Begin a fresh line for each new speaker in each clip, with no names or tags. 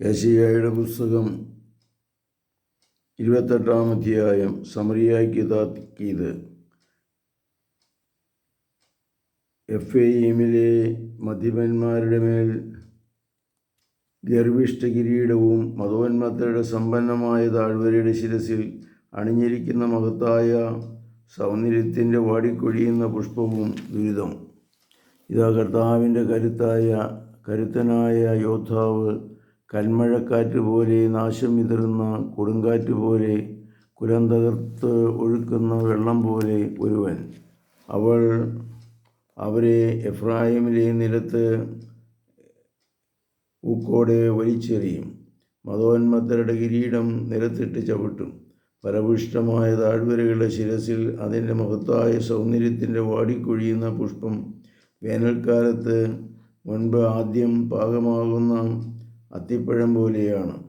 യശിയായുടെ പുസ്തകം ഇരുപത്തെട്ടാം അധ്യായം സമറിയാക്കി താക്കീത് എഫ് എയിമിലെ മദ്യപന്മാരുടെ മേൽ ഗർവിഷ്ഠ കിരീടവും മതോന്മത്തയുടെ സമ്പന്നമായ താഴ്വരയുടെ ശിരസിൽ അണിഞ്ഞിരിക്കുന്ന മഹത്തായ സൗന്ദര്യത്തിന്റെ വാടിക്കൊഴിയുന്ന പുഷ്പവും ദുരിതം. ഇതാ കർത്താവിന്റെ കരുത്തായ കരുത്തനായ യോദ്ധാവ് കന്മഴക്കാറ്റ് പോലെ നാശം വിതറുന്ന കൊടുങ്കാറ്റ് പോലെ കുരം തകർത്ത് ഒഴുക്കുന്ന വെള്ളം പോലെ ഒരുവൻ. അവൾ അവരെ എഫ്രാഹിമിലെ നിലത്ത് ഊക്കോടെ വലിച്ചെറിയും. മതോന്മത്തരുടെ കിരീടം നിലത്തിട്ട് ചവിട്ടും. പരപുഷ്ടമായ താഴ്വരകളുടെ ശിരസിൽ അതിന്റെ മഹത്തായ സൗന്ദര്യത്തിന്റെ വാടിക്കൊഴിയുന്ന പുഷ്പം വേനൽക്കാലത്ത് മുൻപ് ആദ്യം പാകമാകുന്ന അത്തിപ്പഴം പോലെയാണ്.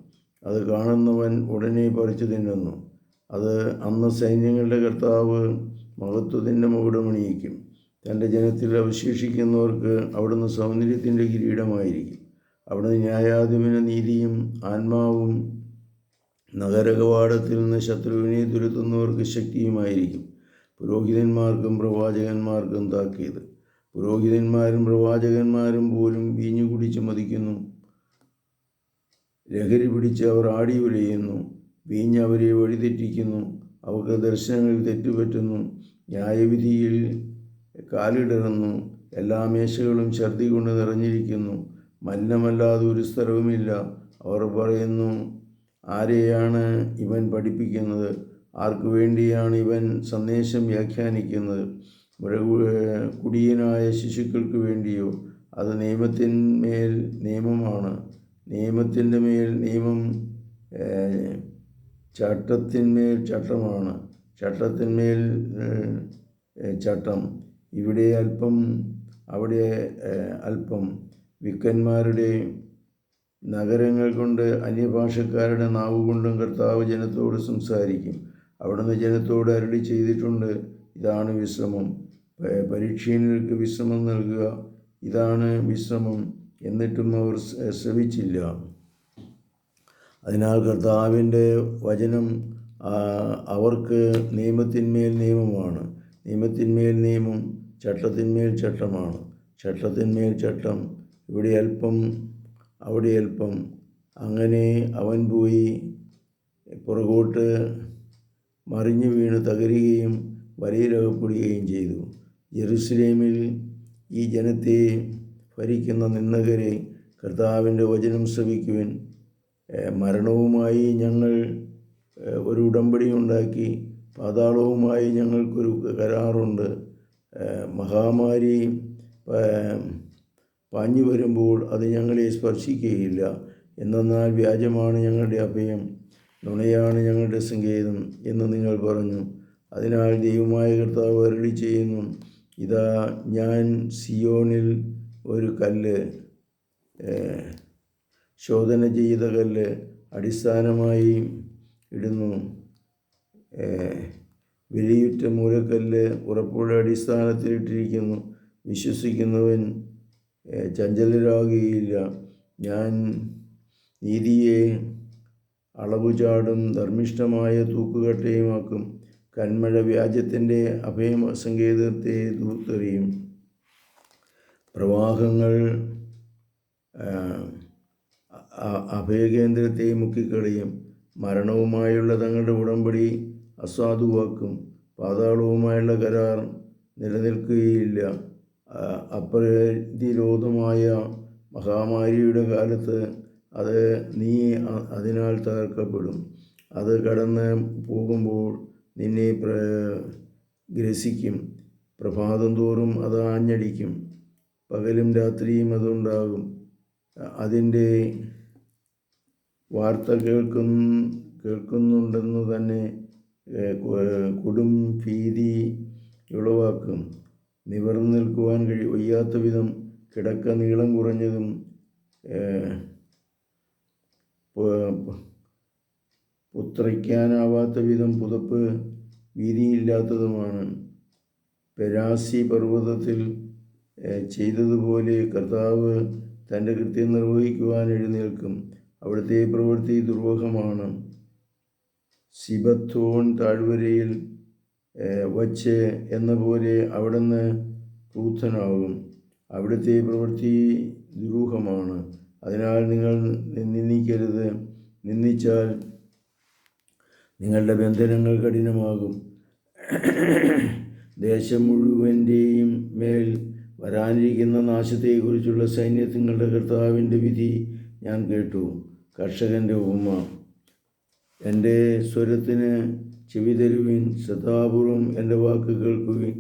അത് കാണുന്നവൻ ഉടനെ പറിച്ചു തിന്നുന്നു. അത് അന്ന് സൈന്യങ്ങളുടെ കർത്താവ് മഹത്വത്തിന്റെ മുകുടമണിയിക്കും തന്റെ ജനത്തിൽ അവശേഷിക്കുന്നവർക്ക് അവിടുന്ന് സൗന്ദര്യത്തിന്റെ കിരീടമായിരിക്കും. അവിടുന്ന് ന്യായാധിപന നീതിയും ആത്മാവും നഗരകവാടത്തിൽ നിന്ന് ശത്രുവിനെ തുരുത്തുന്നവർക്ക് ശക്തിയുമായിരിക്കും. പുരോഹിതന്മാർക്കും പ്രവാചകന്മാർക്കും താക്കിയത് പുരോഹിതന്മാരും പ്രവാചകന്മാരും പോലും വീഞ്ഞു കുടിച്ച് മതിക്കുന്നു. ലഹരി പിടിച്ച് അവർ ആടി ഉലയുന്നു വീഞ്ഞ് അവരെ വഴിതെറ്റിക്കുന്നു. അവർക്ക് ദർശനങ്ങളിൽ തെറ്റുപറ്റുന്നു. ന്യായവിധിയിൽ കാലിടറുന്നു. എല്ലാ മേശകളും ഛർദി കൊണ്ട് നിറഞ്ഞിരിക്കുന്നു. മലിനമല്ലാതെ ഒരു സ്ഥലവുമില്ല. അവർ പറയുന്നു ആരെയാണ് ഇവൻ പഠിപ്പിക്കുന്നത്? ആർക്കു വേണ്ടിയാണ് ഇവൻ സന്ദേശം വ്യാഖ്യാനിക്കുന്നത്? കുടിയനായ ശിശുക്കൾക്ക് വേണ്ടിയോ? അത് നിയമത്തിന്മേൽ നിയമമാണ്. നിയമത്തിന്റെ മേൽ നിയമം ചട്ടത്തിന്മേൽ ചട്ടമാണ്. ചട്ടത്തിന്മേൽ ചട്ടം. ഇവിടെ അല്പം അവിടെ അല്പം വിക്കന്മാരുടെ നഗരങ്ങൾ കൊണ്ട് അന്യഭാഷക്കാരുടെ നാവ് കൊണ്ടും കർത്താവ് ജനത്തോട് സംസാരിക്കും. അവിടുന്ന് ജനത്തോട് അരളി ചെയ്തിട്ടുണ്ട്. ഇതാണ് വിശ്രമം. പരീക്ഷീണർക്ക് വിശ്രമം നൽകുക. ഇതാണ് വിശ്രമം. എന്നിട്ടും അവർ ശ്രമിച്ചില്ല. അതിനാൽ കർത്താവിന്റെ വചനം അവർക്ക് നിയമത്തിന്മേൽ നിയമമാണ്. നിയമത്തിന്മേൽ നിയമം ചട്ടത്തിന്മേൽ ചട്ടമാണ്. ചട്ടത്തിന്മേൽ ചട്ടം ഇവിടെ അല്പം അവിടെ അല്പം. അങ്ങനെ അവൻ പോയി പുറകോട്ട് മറിഞ്ഞു വീണ് തകരുകയും വരയിലകപ്പെടുകയും ചെയ്തു. ജെറുസലേമിൽ ഈ ജനത്തെ ഭരിക്കുന്ന നിന്ദകരെ കർത്താവിന്റെ വചനം ശ്രവിക്കുവിൻ. മരണവുമായി ഞങ്ങൾ ഒരു ഉടമ്പടി ഉണ്ടാക്കി. പാതാളവുമായി ഞങ്ങൾക്കൊരു കരാറുണ്ട്. മഹാമാരി പാഞ്ഞു വരുമ്പോൾ അത് ഞങ്ങളെ സ്പർശിക്കുകയില്ല. എന്നാൽ വ്യാജമാണ് ഞങ്ങളുടെ അഭയം നുണയാണ് ഞങ്ങളുടെ സങ്കേതം എന്ന് നിങ്ങൾ പറഞ്ഞു. അതിനാൽ ദൈവമായ കർത്താവ് അരളി ചെയ്യുന്നു ഇതാ ഞാൻ സിയോണിൽ ഒരു കല്ല് ശോധന ചെയ്ത കല്ല് അടിസ്ഥാനമായി ഇടുന്നു. വിലയുറ്റ മൂലക്കല്ല് ഉറപ്പുള്ള അടിസ്ഥാനത്തിലിട്ടിരിക്കുന്നു വിശ്വസിക്കുന്നവൻ ചഞ്ചലരാകുകയില്ല. ഞാൻ നീതിയെ അളവുചാടും ധർമ്മിഷ്ഠമായ തൂക്കുകട്ടയുമാക്കും. കന്മഴ വ്യാജത്തിന്റെ അഭയ സങ്കേതത്തെ തൂത്തെറിയും പ്രവാഹങ്ങൾ അഭയകേന്ദ്രത്തെ മുക്കിക്കളയും മരണവുമായുള്ള തങ്ങളുടെ ഉടമ്പടി അസാധുവാക്കും പാതാളവുമായുള്ള കരാർ നിലനിൽക്കുകയില്ല. അപ്രതിരോധമായ മഹാമാരിയുടെ കാലത്ത് അത് നീ അതിനാൽ തകർക്കപ്പെടും. അത് കടന്ന് പോകുമ്പോൾ നിന്നെ ഗ്രസിക്കും. പ്രഭാതം തോറും അത് ആഞ്ഞടിക്കും. പകലും രാത്രിയും അതുണ്ടാകും. അതിന്റെ വാർത്ത കേൾക്കും കേൾക്കുന്നുണ്ടെന്ന് തന്നെ കൊടും ഭീതി ഉളവാക്കും. നിവർന്നു നിൽക്കുവാൻ കഴി വയ്യാത്ത വിധം കിടക്ക നീളം കുറഞ്ഞതും പുത്രയ്ക്കാനാവാത്ത വിധം പുതപ്പ് വീതിയില്ലാത്തതുമാണ് പെരാസി പർവതത്തിൽ ചെയ്തതുപോലെ കർത്താവ് തന്റെ കൃത്യം നിർവഹിക്കുവാൻ എഴുന്നേൽക്കും. അവിടുത്തെ പ്രവൃത്തി ദുർവഹമാണ്. സിബത്തോൺ താഴ്വരയിൽ വച്ച് എന്ന പോലെ അവിടുന്ന് ക്രൂദ്ധനാകും അവിടുത്തെ പ്രവൃത്തി ദുരൂഹമാണ്. അതിനാൽ നിങ്ങൾ നിന്ദിക്കരുത്. നിന്ദിച്ചാൽ നിങ്ങളുടെ ബന്ധനങ്ങൾ കഠിനമാകും. ദേശം മുഴുവന്റെയും മേൽ വരാനിരിക്കുന്ന നാശത്തെക്കുറിച്ചുള്ള സൈന്യത്തിങ്ങളുടെ കർത്താവിന്റെ വിധി ഞാൻ കേട്ടു. കർഷകന്റെ ഉപമ. എന്റെ സ്വരത്തിന് ചെവി തരുവിൻ ശ്രദ്ധാപൂർവം എന്റെ വാക്ക് കേൾക്കുവിൻ.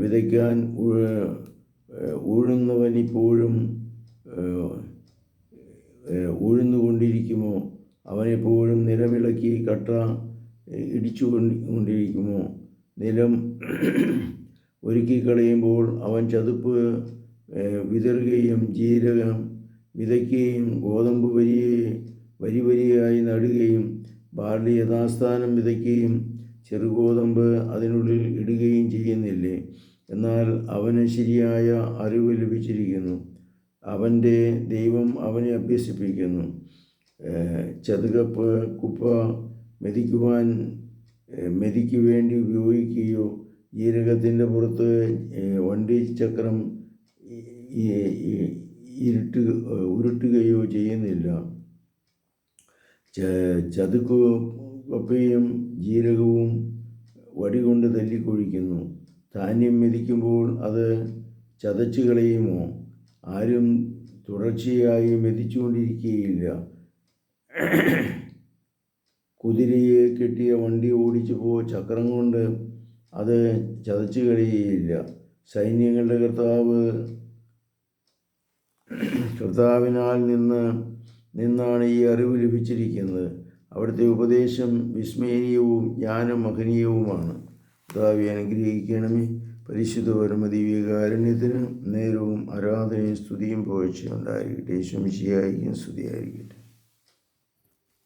വിതയ്ക്കാൻ ഊഴുന്നവനിപ്പോഴും ഊഴുന്നുകൊണ്ടിരിക്കുമോ? അവനെപ്പോഴും നിലവിളക്കി കട്ട ഇടിച്ചു കൊണ്ടിരിക്കുമോ നിലം ഒരുക്കി കളയുമ്പോൾ അവൻ ചതുപ്പ് വിതറുകയും ജീരകം വിതയ്ക്കുകയും ഗോതമ്പ് വരിയെ വരി വരിയായി നടുകയും ബാർലി യഥാസ്ഥാനം വിതയ്ക്കുകയും ചെറുഗോതമ്പ് അതിനുള്ളിൽ ഇടുകയും ചെയ്യുന്നില്ലേ? എന്നാൽ അവന് ശരിയായ അറിവ് ലഭിച്ചിരിക്കുന്നു. അവന്റെ ദൈവം അവനെ അഭ്യസിപ്പിക്കുന്നു. ചതുകപ്പ് കുപ്പ മെതിക്കുവാൻ മെതിക്കു മെതിക്ക് വേണ്ടി ഉപയോഗിക്കുകയോ ജീരകത്തിന്റെ പുറത്ത് വണ്ടി ചക്രം ഇരുട്ട് ഉരുട്ടുകയോ ചെയ്യുന്നില്ല. ചതുക്കു കപ്പയും ജീരകവും വടികൊണ്ട് തല്ലിക്കൊഴിക്കുന്നു. ധാന്യം മെതിക്കുമ്പോൾ അത് ചതച്ചു കളയുമോ? ആരും തുടർച്ചയായി മെതിച്ചുകൊണ്ടിരിക്കുകയില്ല. കുതിരയെ കെട്ടിയ വണ്ടി ഓടിച്ചു പോ ചക്രം കൊണ്ട് അത് ചതച്ചു കളയുകയില്ല സൈന്യങ്ങളുടെ കർത്താവ് കർത്താവിനാൽ നിന്ന് നിന്നാണ് ഈ അറിവ് ലഭിച്ചിരിക്കുന്നത്. അവിടുത്തെ ഉപദേശം വിസ്മയനീയവും ജ്ഞാനം മഹനീയവുമാണ് കർത്താവെ അനുഗ്രഹിക്കണമേ. പരിശുദ്ധ പരമദിവ്യകാരുണ്യത്തിന് നേരവും ആരാധനയും സ്തുതിയും പോഴ്ചയുണ്ടായിരിക്കട്ടെ ശുമിശിയായിരിക്കും സ്തുതിയായിരിക്കട്ടെ.